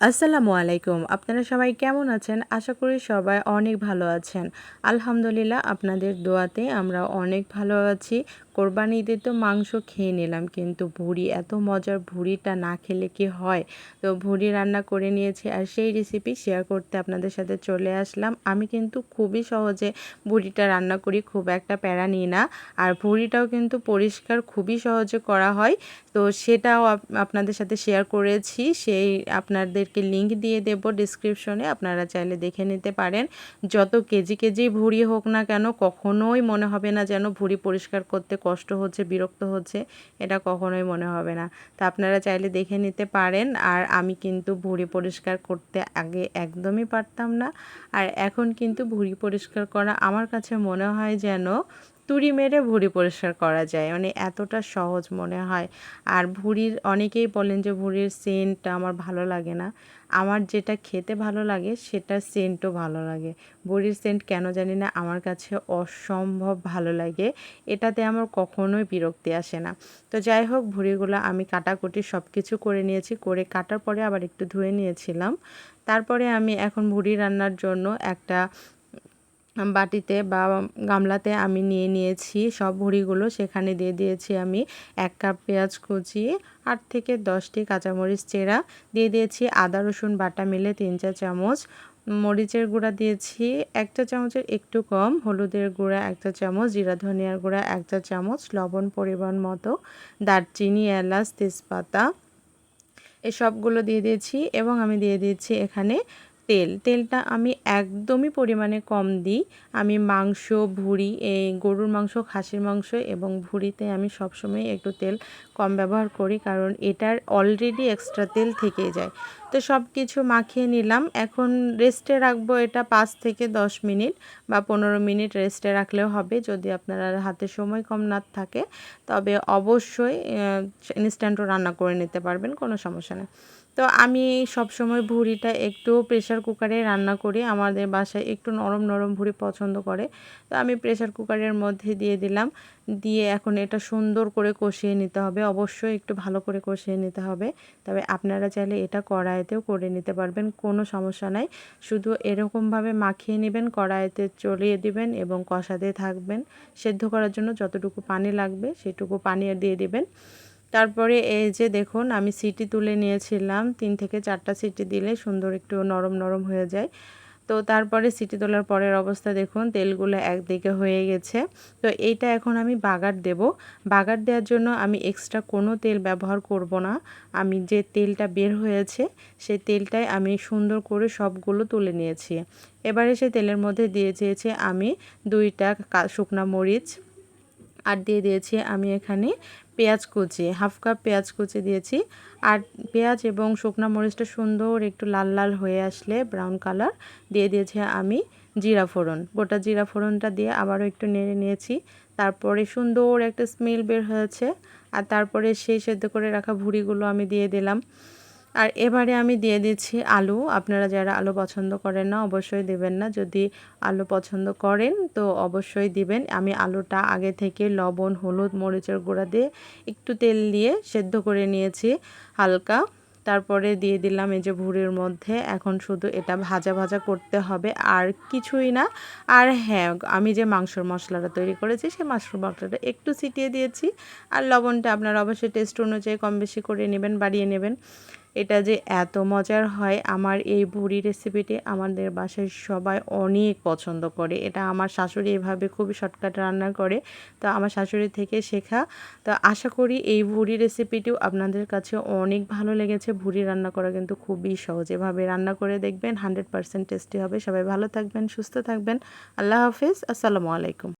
আসসালামু আলাইকুম। আপনারা সবাই কেমন আছেন? আশা করি সবাই অনেক ভালো আছেন। আলহামদুলিল্লাহ আপনাদের দোয়াতে আমরা অনেক ভালো আছি। কোরবানি ঈদে তো মাংস খেয়ে নিলাম, কিন্তু ভুড়ি, এত মজার ভুড়িটা না খেলে কি হয়? তো ভুড়ি রান্না করে নিয়েছি আর সেই রেসিপি শেয়ার করতে আপনাদের সাথে চলে আসলাম। আমি কিন্তু খুবই সহজে ভুড়িটা রান্না করি, খুব একটা প্যারা নিই না। আর ভুড়িটাও কিন্তু পরিষ্কার, খুবই সহজে করা হয়। তো সেটাও আপনাদের সাথে শেয়ার করেছি। সেই আপনাদেরকে লিঙ্ক দিয়ে দেব ডিসক্রিপশনে আপনারা চাইলে দেখে নিতে পারেন। যত কেজি কেজি ভুড়ি হোক না কেন, কখনোই মনে হবে না যেন ভুড়ি পরিষ্কার করতে কষ্ট হচ্ছে, বিরক্ত হচ্ছে, এটা কখনোই মনে হবে না। তা আপনারা চাইলে দেখে নিতে পারেন, আর আমি কিন্তু ভুঁড়ি পরিষ্কার করতে আগে একদমই পারতাম না। আর এখন কিন্তু ভুঁড়ি পরিষ্কার করা আমার কাছে মনে হয় যেন তুড়ি মেরে ভুঁড়ি পরিষ্কার করা যায়। মানে এতটা সহজ মনে হয়। আর ভুঁড়ির, অনেকেই বলেন যে ভুঁড়ির সেন্টটা আমার ভালো লাগে না। আমার যেটা খেতে ভালো লাগে সেটা সেন্টও ভালো লাগে। বড়ির সেন্ট কেন জানি না, আমার কাছে অসম্ভব ভালো লাগে। এটাতে আমার কখনোই বিরক্তি আসে না। তো যাই হোক, ভুড়িগুলো আমি কাটাকুটি সব কিছু করে নিয়েছি। করে কাটার পরে আবার একটু ধুয়ে নিয়েছিলাম। তারপরে আমি এখন ভুড়ি রান্নার জন্য একটা বাটিতে বা গামলাতে আমি নিয়ে নিয়েছি। সব ভুড়িগুলো সেখানে দিয়ে দিয়েছি আমি। এক কাপ পেঁয়াজ কুচি, আট থেকে দশটি কাঁচামরিচ চেরা, দিয়ে দিয়েছি আদা, রসুন, বাটা মিলে তিন চা চামচ। মরিচের গুঁড়া দিয়েছি একটা চামচের একটু কম, হলুদের গুঁড়া একটা চামচ, জিরা ধনিয়ার গুঁড়া একটা চামচ, লবণ পরিমাণ মতো, দারচিনি, এলাচ, তেজপাতা, এসবগুলো দিয়ে দিয়েছি। এবং আমি দিয়ে দিয়েছি এখানে তেল, তেলটা আমি একদমই পরিমাণে কম দিই। আমি মাংস, ভুড়ি এই গরুর মাংস, খাসির মাংস এবং ভুড়িতে আমি সবসময় একটু তেল কম ব্যবহার করি কারণ এটার অলরেডি এক্সট্রা তেল থেকেই যায়। তো সব কিছু মাখিয়ে নিলাম। এখন রেস্টে রাখব এটা পাঁচ থেকে দশ মিনিট বা পনেরো মিনিট রেস্টে রাখলেও হবে যদি আপনারা হাতে সময় কম না থাকে। তবে অবশ্যই ইনস্ট্যান্টও রান্না করে নিতে পারবেন, কোনো সমস্যা নেই। তো আমি সব সময় ভুড়িটা একটু প্রেশার কুকারে রান্না করি। আমাদের বাসায় একটু নরম নরম ভুড়ি পছন্দ করে। তো আমি প্রেশার কুকারের মধ্যে দিয়ে দিলাম। দিয়ে এখন এটা সুন্দর করে কষিয়ে নিতে হবে। অবশ্যই একটু ভালো করে কষিয়ে নিতে হবে। তবে আপনারা চাইলে এটা কড়াইতেও করে নিতে পারবেন, কোনো সমস্যা নাই। শুধু এরকমভাবে মাখিয়ে নেবেন, কড়াইতে চলিয়ে দিবেন এবং কষাতে থাকবেন। সেদ্ধ করার জন্য যতটুকু পানি লাগবে সেটুকু পানি দিয়ে দিবেন। তারপরে এই যে দেখুন, আমি সিটি তুলে নিয়েছিলাম। তিন থেকে চারটা সিটি দিলে সুন্দর একটু নরম নরম হয়ে যায়। তো তারপরে সিটি তোলার পরের অবস্থা দেখুন, তেলগুলো একদিকে হয়ে গেছে। তো এইটা এখন আমি বাগার দেব। বাগার দেওয়ার জন্য আমি এক্সট্রা কোনো তেল ব্যবহার করব না। আমি যে তেলটা বের হয়েছে, সেই তেলটাই আমি সুন্দর করে সবগুলো তুলে নিয়েছি। এবারে সেই তেলের মধ্যে দিয়ে দিয়েছি আমি দুইটা শুকনা মরিচ। আর দিয়ে দিয়েছি আমি এখানে পেঁয়াজ কুচি, হাফ কাপ পেঁয়াজ কুচি দিয়েছি। আর পেঁয়াজ এবং শুকনো মরিচটা সুন্দর একটু লাল লাল হয়ে আসলে ব্রাউন কালার দিয়ে দিয়েছি আমি জিরা ফোড়ন। গোটা জিরা ফোড়নটা দিয়ে আবারও একটু নেড়ে নিয়েছি। তারপরে সুন্দর একটা স্মেল বের হয়েছে। আর তারপরে সেই সেদ্ধ করে রাখা ভুড়িগুলো আমি দিয়ে দিলাম। আর এবারে আমি দিয়ে দিচ্ছি আলু। আপনারা যারা আলু পছন্দ করেন না, অবশ্যই দেবেন না। যদি আলু পছন্দ করেন, তো অবশ্যই দিবেন। আমি আলুটা আগে থেকে লবণ, হলুদ, মরিচের গুঁড়া দিয়ে একটু তেল দিয়ে সেদ্ধ করে নিয়েছি হালকা। তারপরে দিয়ে দিলাম এই যে ভুড়ির মধ্যে। এখন শুধু এটা ভাজা ভাজা করতে হবে, আর কিছুই না। আর হ্যাঁ আমি যে মাংসর মশলাটা তৈরি করেছি, সেই মাংসর মশলাটা একটু ছিটিয়ে দিয়েছি। আর লবণটা আপনারা অবশ্যই টেস্ট অনুযায়ী কম বেশি করে নেবেন, বাড়িয়ে নেবেন। এটা যে এত মজার হয়, আমার এই বুড়ি রেসিপিটি আমাদের বাসায় সবাই অনেক পছন্দ করে। এটা আমার শাশুড়ি এভাবে খুবই শর্টকাট রান্না করে। তো আমার শাশুড়ি থেকে শেখা। তো আশা করি এই ভুড়ি রেসিপিটিও আপনাদের কাছে অনেক ভালো লেগেছে। ভুড়ি রান্না করা কিন্তু খুবই সহজ। এভাবে রান্না করে দেখবেন হান্ড্রেড পারসেন্ট টেস্টি হবে। সবাই ভালো থাকবেন, সুস্থ থাকবেন। আল্লাহ হাফিজ। আসসালামু আলাইকুম।